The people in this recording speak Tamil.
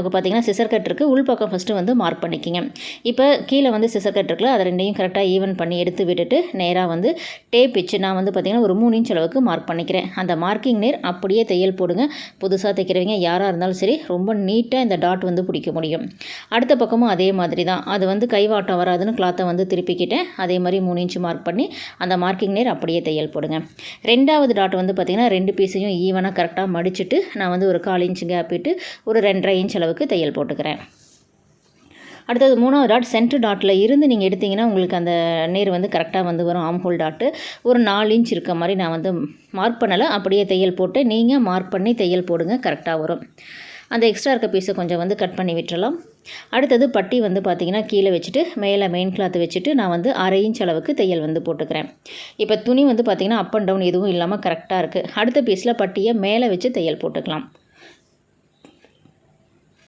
நமக்கு பார்த்திங்கன்னா சிசர் கட் இருக்குது ஃபஸ்ட்டு வந்து மார்க் பண்ணிக்கிங்க. இப்போ கீழே வந்து சிசர் கட் இருக்குல்ல அதை ரெண்டையும் கரெக்டாக ஈவன் பண்ணி எடுத்து விட்டுட்டு நேராக வந்து டேப் வச்சு நான் வந்து பார்த்திங்கன்னா ஒரு மூணு இன்ச் அளவுக்கு மார்க் பண்ணிக்கிறேன். அந்த மார்க்கிங் நேர் அப்படியே தையல் போடுங்க. புதுசாக தைக்கிறவங்க யாராக இருந்தாலும் சரி ரொம்ப நீட்டாக இந்த டாட் வந்து பிடிக்க முடியும். அடுத்த பக்கமும் அதே மாதிரி தான். அது வந்து கைவாட்டம் வராதுன்னு கிளாத்தை வந்து திருப்பிக்கிட்டேன். அதே மாதிரி மூணு இன்ச் மார்க் பண்ணி அந்த மார்க்கிங் நேர் அப்படியே தையல் போடுங்க. ரெண்டாவது டாட் வந்து பார்த்திங்கன்னா ரெண்டு பீஸையும் ஈவனாக கரெக்டாக மடிச்சுட்டு நான் வந்து ஒரு கால் இன்ச்சு கேப் விட்டு ஒரு ரெண்டரை இன்ச் அளவுக்கு தையல் போட்டுக்கிறேன். அடுத்தது மூணாவது டாட் சென்டர் டாட்டில் இருந்து நீங்கள் எடுத்தீங்கன்னா உங்களுக்கு அந்த நேர் வந்து கரெக்டாக வந்து வரும். ஆம்ஹோல் டாட்டு ஒரு நாலு இன்ச் இருக்க மாதிரி நான் வந்து மார்க் பண்ணலை. அப்படியே தையல் போட்டு நீங்கள் மார்க் பண்ணி தையல் போடுங்க கரெக்டாக வரும். அந்த எக்ஸ்ட்ரா இருக்க பீஸை கொஞ்சம் வந்து கட் பண்ணி விட்டுறலாம். அடுத்தது பட்டி வந்து பார்த்திங்கன்னா கீழே வச்சுட்டு மேலே மெயின் கிளாத் வச்சுட்டு நான் வந்து அரை இன்ச் அளவுக்கு தையல் வந்து போட்டுக்கிறேன். இப்போ துணி வந்து பார்த்திங்கன்னா அப் அண்ட் டவுன் எதுவும் இல்லாமல் கரெக்டாக இருக்குது அடுத்த பீஸில் பட்டியை மேலே வச்சு தையல் போட்டுக்கலாம்.